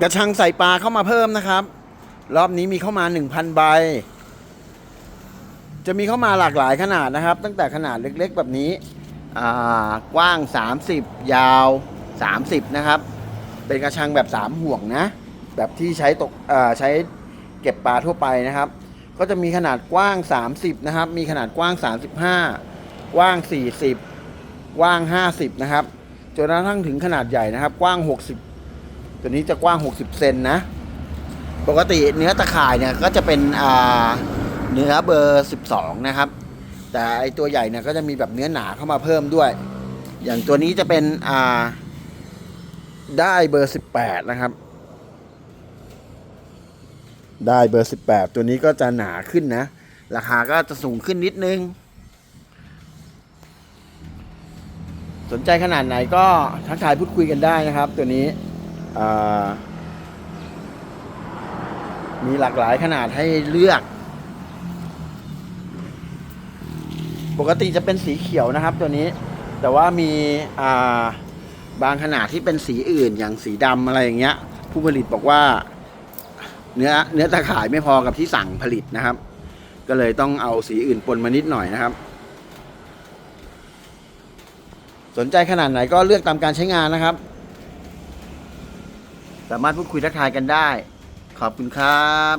กระชังใส่ปลาเข้ามาเพิ่มนะครับ รอบนี้มีเข้ามา1,000ใบ จะมีเข้ามาหลากหลายขนาดนะครับ ตั้งแต่ขนาดเล็กๆแบบนี้กว้าง 30 ยาว 30 นะครับ เป็นกระชังแบบ 3 ห่วงนะ แบบที่ใช้ตกใช้เก็บปลาทั่วไปนะครับ ก็จะมีขนาดกว้าง 30 นะครับ มีขนาดกว้าง 35 กว้าง 40 กว้าง 50 นะครับ จนกระทั่งถึงขนาดใหญ่นะครับ กว้าง 60 ตัวนี้จะกว้าง 60 เซนนะ ปกติเนื้อตะข่ายเนี่ยก็จะเป็นเนื้อเบอร์ 12 นะครับ แต่ไอตัวใหญ่เนี่ยก็จะมีแบบเนื้อหนาเข้ามาเพิ่มด้วย อย่างตัวนี้จะเป็นได้เบอร์ 18 นะครับ ได้เบอร์ 18 ตัวนี้ก็จะหนาขึ้นนะ ราคาก็จะสูงขึ้นนิดนึง สนใจขนาดไหนก็ทักทายพูดคุยกันได้นะครับ ตัวนี้ มีหลากหลายขนาดให้เลือก ปกติจะเป็นสีเขียวนะครับตัวนี้ แต่ว่ามีาบางขนาดที่เป็นสีอื่นอย่างสีดำอะไรอย่างเงี้ย ผู้ผลิตบอกว่าเนื้อเนื้อตะข่ายไม่พอกับที่สั่งผลิตนะครับ ก็เลยต้องเอาสีอื่นปนมานิดหน่อยนะครับ สนใจขนาดไหนก็เลือกตามการใช้งานนะครับ สามารถพูดคุยทักทายกันได้ ขอบคุณครับ